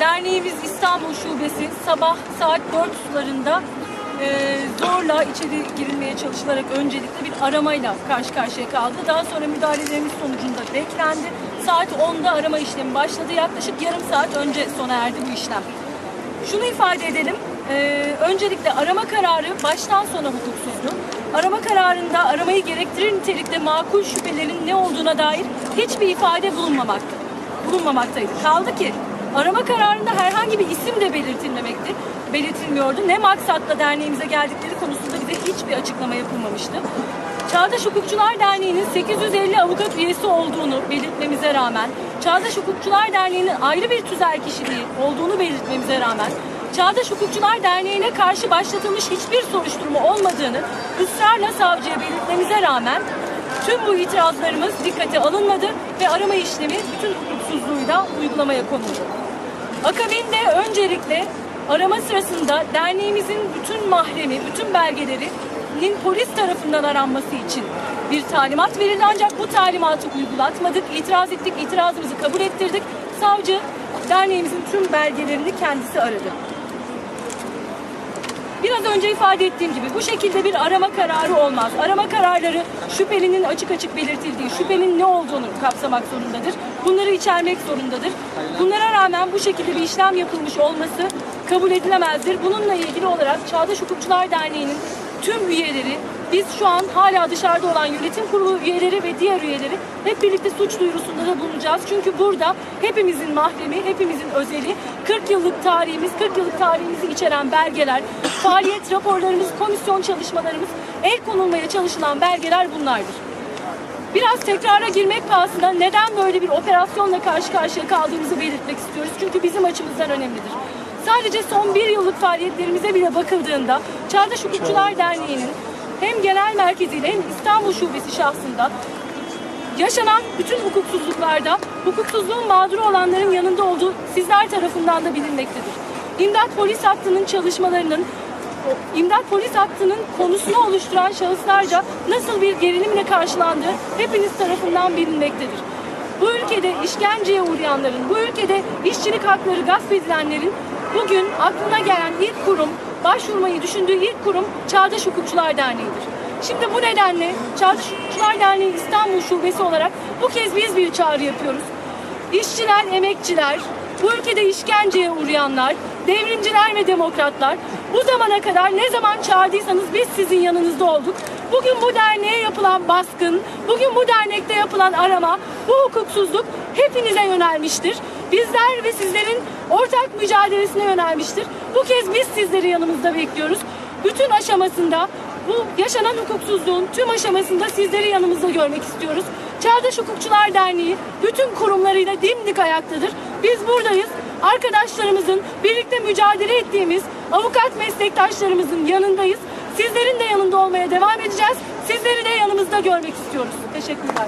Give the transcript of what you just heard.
derneğimiz İstanbul Şubesi sabah saat 4 sularında e, zorla içeri girilmeye çalışılarak öncelikle bir aramayla karşı karşıya kaldı. Daha sonra müdahalelerimiz sonucunda beklendi. Saat 10'da arama işlemi başladı. Yaklaşık yarım saat önce sona erdi bu işlem. Şunu ifade edelim. e, öncelikle arama kararı baştan sona hukuksuzdu. Arama kararında aramayı gerektirir nitelikte makul şüphelerin ne olduğuna dair hiçbir ifade bulunmamakta, bulunmamaktaydı. Kaldı ki arama kararında herhangi bir isim de belirtilmemekti, belirtilmiyordu. Ne maksatla derneğimize geldikleri konusunda bize hiçbir açıklama yapılmamıştı. Çağdaş Hukukçular Derneği'nin 850 avukat üyesi olduğunu belirtmemize rağmen, Çağdaş Hukukçular Derneği'nin ayrı bir tüzel kişiliği olduğunu belirtmemize rağmen, Çağdaş Hukukçular Derneği'ne karşı başlatılmış hiçbir soruşturma olmadığını ısrarla savcıya belirtmemize rağmen tüm bu itirazlarımız dikkate alınmadı ve arama işlemi bütün hukuksuzluğuyla uygulamaya konuldu. Akabinde öncelikle arama sırasında derneğimizin bütün mahremi, bütün belgelerinin polis tarafından aranması için bir talimat verildi ancak bu talimatı uygulatmadık, itiraz ettik, itirazımızı kabul ettirdik. Savcı derneğimizin tüm belgelerini kendisi aradı. Biraz önce ifade ettiğim gibi bu şekilde bir arama kararı olmaz. Arama kararları şüphelinin açık açık belirtildiği, şüphenin ne olduğunu kapsamak zorundadır. Bunları içermek zorundadır. Bunlara rağmen bu şekilde bir işlem yapılmış olması kabul edilemezdir. Bununla ilgili olarak Çağdaş Hukukçular Derneği'nin tüm üyeleri, biz şu an hala dışarıda olan yönetim kurulu üyeleri ve diğer üyeleri hep birlikte suç duyurusunda da bulunacağız. Çünkü burada hepimizin mahremi, hepimizin özeli, 40 yıllık tarihimiz, 40 yıllık tarihimizi içeren belgeler, faaliyet raporlarımız, komisyon çalışmalarımız, el konulmaya çalışılan belgeler bunlardır. Biraz tekrara girmek pahasına neden böyle bir operasyonla karşı karşıya kaldığımızı belirtmek istiyoruz. Çünkü bizim açımızdan önemlidir. Sadece son bir yıllık faaliyetlerimize bile bakıldığında Çağdaş Hukukçular Derneği'nin hem genel merkeziyle hem İstanbul Şubesi şahsında yaşanan bütün hukuksuzluklarda hukuksuzluğun mağduru olanların yanında olduğu sizler tarafından da bilinmektedir. İmdat Polis Hattı'nın çalışmalarının İmdat Polis Hattı'nın konusunu oluşturan şahıslarca nasıl bir gerilimle karşılandığı hepiniz tarafından bilinmektedir. Bu ülkede işkenceye uğrayanların, bu ülkede işçilik hakları gasp edilenlerin bugün aklına gelen ilk kurum, başvurmayı düşündüğü ilk kurum Çağdaş Hukukçular Derneği'dir. Şimdi bu nedenle Çağdaş Hukukçular Derneği İstanbul Şubesi olarak bu kez biz bir çağrı yapıyoruz. İşçiler, emekçiler, bu ülkede işkenceye uğrayanlar, devrimciler ve demokratlar bu zamana kadar ne zaman çağırdıysanız biz sizin yanınızda olduk. Bugün bu derneğe yapılan baskın, bugün bu dernekte yapılan arama, bu hukuksuzluk hepinize yönelmiştir. Bizler ve sizlerin ortak mücadelesine yönelmiştir. Bu kez biz sizleri yanımızda bekliyoruz. Bütün aşamasında bu yaşanan hukuksuzluğun tüm aşamasında sizleri yanımızda görmek istiyoruz. Çağdaş Hukukçular Derneği bütün kurumlarıyla dimdik ayaktadır. Biz buradayız. Arkadaşlarımızın birlikte mücadele ettiğimiz avukat meslektaşlarımızın yanındayız. Sizlerin de yanında olmaya devam edeceğiz. Sizleri de yanımızda görmek istiyoruz. Teşekkürler.